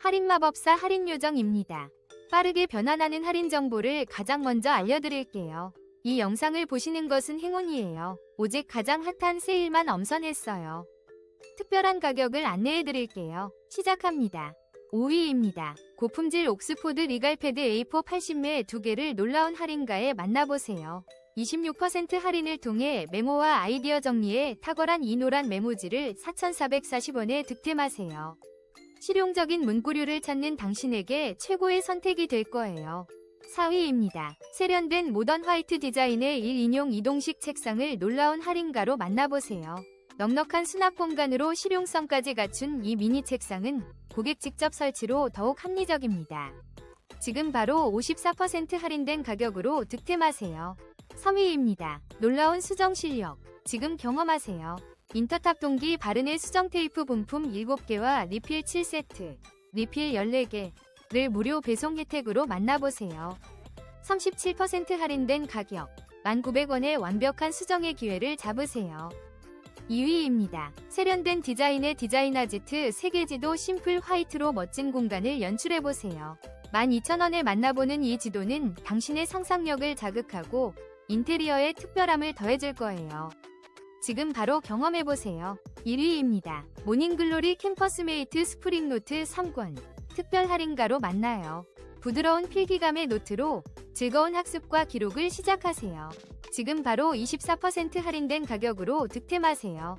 할인 마법사 할인 요정입니다. 빠르게 변환하는 할인 정보를 가장 먼저 알려드릴게요. 이 영상을 보시는 것은 행운이에요. 오직 가장 핫한 세일만 엄선했어요. 특별한 가격을 안내해드릴게요. 시작합니다. 5위입니다. 고품질 옥스포드 리갈 패드 A4 80매 2개를 놀라운 할인가에 만나보세요. 26% 할인을 통해 메모와 아이디어 정리에 탁월한 이 노란 메모지를 4,440원에 득템하세요. 실용적인 문구류를 찾는 당신에게 최고의 선택이 될 거예요. 4위입니다. 세련된 모던 화이트 디자인의 1인용 이동식 책상을 놀라운 할인가로 만나보세요. 넉넉한 수납 공간으로 실용성까지 갖춘 이 미니 책상은 고객 직접 설치로 더욱 합리적입니다. 지금 바로 54% 할인된 가격으로 득템하세요. 3위입니다. 놀라운 수정 실력. 지금 경험하세요. 인터탑 동기 바르네 수정 테이프 본품 7개와 리필 7세트, 리필 14개를 무료 배송 혜택으로 만나보세요. 37% 할인된 가격, 1,900원의 완벽한 수정의 기회를 잡으세요. 2위입니다. 세련된 디자인의 디자인 아지트 3개 지도 심플 화이트로 멋진 공간을 연출해보세요. 12,000원에 만나보는 이 지도는 당신의 상상력을 자극하고 인테리어에 특별함을 더해줄 거예요. 지금 바로 경험해보세요. 1위입니다. 모닝글로리 캠퍼스메이트 스프링노트 3권. 특별 할인가로 만나요. 부드러운 필기감의 노트로 즐거운 학습과 기록을 시작하세요. 지금 바로 24% 할인된 가격으로 득템하세요.